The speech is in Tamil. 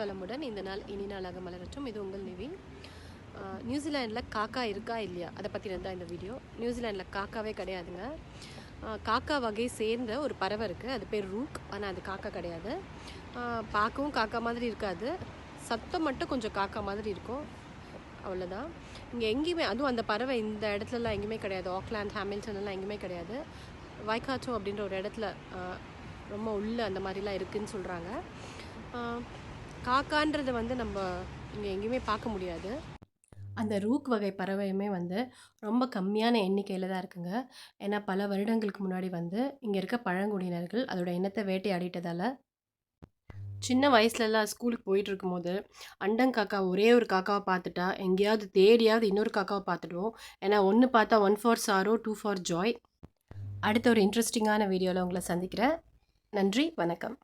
நலமுடன் இந்த நாள் இனி நாளாக மலரட்டும். இது உங்கள் நிவின். நியூசிலாண்டில் காக்கா இருக்கா இல்லையா? அதை பற்றினது தான் இந்த வீடியோ. நியூசிலாண்டில் காக்காவே கிடையாதுங்க. காக்கா வகை சேர்ந்த ஒரு பறவை இருக்குது அது பேர் ரூக். ஆனால் அது காக்கா கிடையாது. பார்க்கவும் காக்கா மாதிரி இருக்காது. சத்தம் மட்டும் கொஞ்சம் காக்கா மாதிரி இருக்கும். அவ்வளோதான் இங்கே எங்கேயுமே அதுவும் அந்த பறவை இந்த இடத்துலலாம் எங்கேயுமே கிடையாது. ஆக்லாண்ட் ஹேமில்டன்லாம் எங்கேயுமே கிடையாது. வைக்காச்சோ அப்படின்ற ஒரு இடத்துல ரொம்ப உள்ள அந்த மாதிரிலாம் இருக்குதுன்னு சொல்கிறாங்க காக்கான்றது வந்து நம்ம இங்கே எங்கேயுமே பார்க்க முடியாது. அந்த ரூக் வகை பறவையுமே வந்து ரொம்ப கம்மியான எண்ணிக்கையில் தான் இருக்குங்க. ஏன்னா பல வருடங்களுக்கு முன்னாடி வந்து இங்கே இருக்க பழங்குடியினர்கள் அதோட இனத்தை வேட்டையாடிட்டதால் சின்ன வயசுலலாம் ஸ்கூலுக்கு போயிட்டு இருக்கும்போது அண்டங்காக்கா ஒரே ஒரு காக்காவை பார்த்துட்டா எங்கேயாவது தேடியாவது இன்னொரு காக்காவை பார்த்துடுவோம். ஏன்னா ஒன்று பார்த்தா one for sorrow two for joy அடுத்த ஒரு இன்ட்ரெஸ்டிங்கான வீடியோவில் உங்களை சந்திக்கிறேன். நன்றி வணக்கம்.